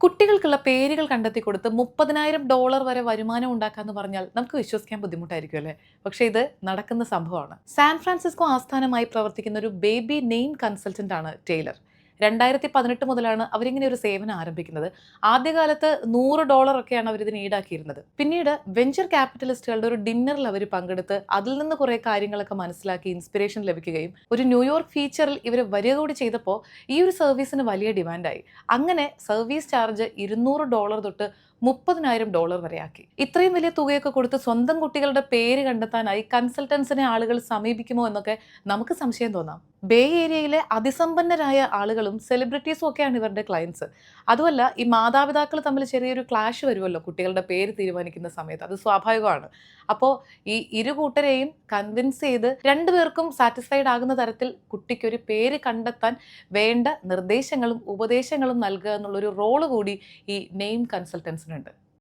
കുട്ടികൾക്കുള്ള പേരുകൾ കണ്ടെത്തി കൊടുത്ത് മുപ്പതിനായിരം ഡോളർ വരെ വരുമാനം ഉണ്ടാക്കാന്ന് പറഞ്ഞാൽ നമുക്ക് വിശ്വസിക്കാൻ ബുദ്ധിമുട്ടായിരിക്കും അല്ലേ? പക്ഷേ ഇത് നടക്കുന്ന സംഭവമാണ്. സാൻ ഫ്രാൻസിസ്കോ ആസ്ഥാനമായി പ്രവർത്തിക്കുന്ന ഒരു ബേബി നെയിം കൺസൾട്ടന്റ് ആണ് ടൈലർ രണ്ടായിരത്തി പതിനെട്ട് മുതലാണ് അവരിങ്ങനെ ഒരു സേവനം ആരംഭിക്കുന്നത്. ആദ്യകാലത്ത് നൂറ് ഡോളർ ഒക്കെയാണ് അവർ ഇതിന് ഈടാക്കിയിരുന്നത്. പിന്നീട് വെഞ്ചർ ക്യാപിറ്റലിസ്റ്റുകളുടെ ഒരു ഡിന്നറിൽ അവർ പങ്കെടുത്ത് അതിൽ നിന്ന് കുറേ കാര്യങ്ങളൊക്കെ മനസ്സിലാക്കി ഇൻസ്പിറേഷൻ ലഭിക്കുകയും ഒരു ന്യൂയോർക്ക് ഫീച്ചറിൽ ഇവർ വരിക കൂടി ചെയ്തപ്പോൾ ഈ ഒരു സർവീസിന് വലിയ ഡിമാൻഡായി. അങ്ങനെ സർവീസ് ചാർജ് ഇരുന്നൂറ് ഡോളർ തൊട്ട് മുപ്പതിനായിരം ഡോളർ വരെയാക്കി. ഇത്രയും വലിയ തുകയൊക്കെ കൊടുത്ത് സ്വന്തം കുട്ടികളുടെ പേര് കണ്ടെത്താനായി കൺസൾട്ടൻസിനെ ആളുകൾ സമീപിക്കുമോ എന്നൊക്കെ നമുക്ക് സംശയം തോന്നാം. ബേ ഏരിയയിലെ അതിസമ്പന്നരായ ആളുകളും സെലിബ്രിറ്റീസും ഒക്കെയാണ് ഇവരുടെ ക്ലയൻസ് അതുമല്ല ഈ മാതാപിതാക്കൾ തമ്മിൽ ചെറിയൊരു ക്ലാഷ് വരുമല്ലോ കുട്ടികളുടെ പേര് തീരുമാനിക്കുന്ന സമയത്ത്. അത് സ്വാഭാവികമാണ്. അപ്പോൾ ഈ ഇരു കൂട്ടരെയും കൺവിൻസ് ചെയ്ത് രണ്ടുപേർക്കും സാറ്റിസ്ഫൈഡ് ആകുന്ന തരത്തിൽ കുട്ടിക്കൊരു പേര് കണ്ടെത്താൻ വേണ്ട നിർദ്ദേശങ്ങളും ഉപദേശങ്ങളും നൽകുക എന്നുള്ളൊരു റോൾ കൂടി ഈ നെയിം കൺസൾട്ടൻസിനുണ്ട്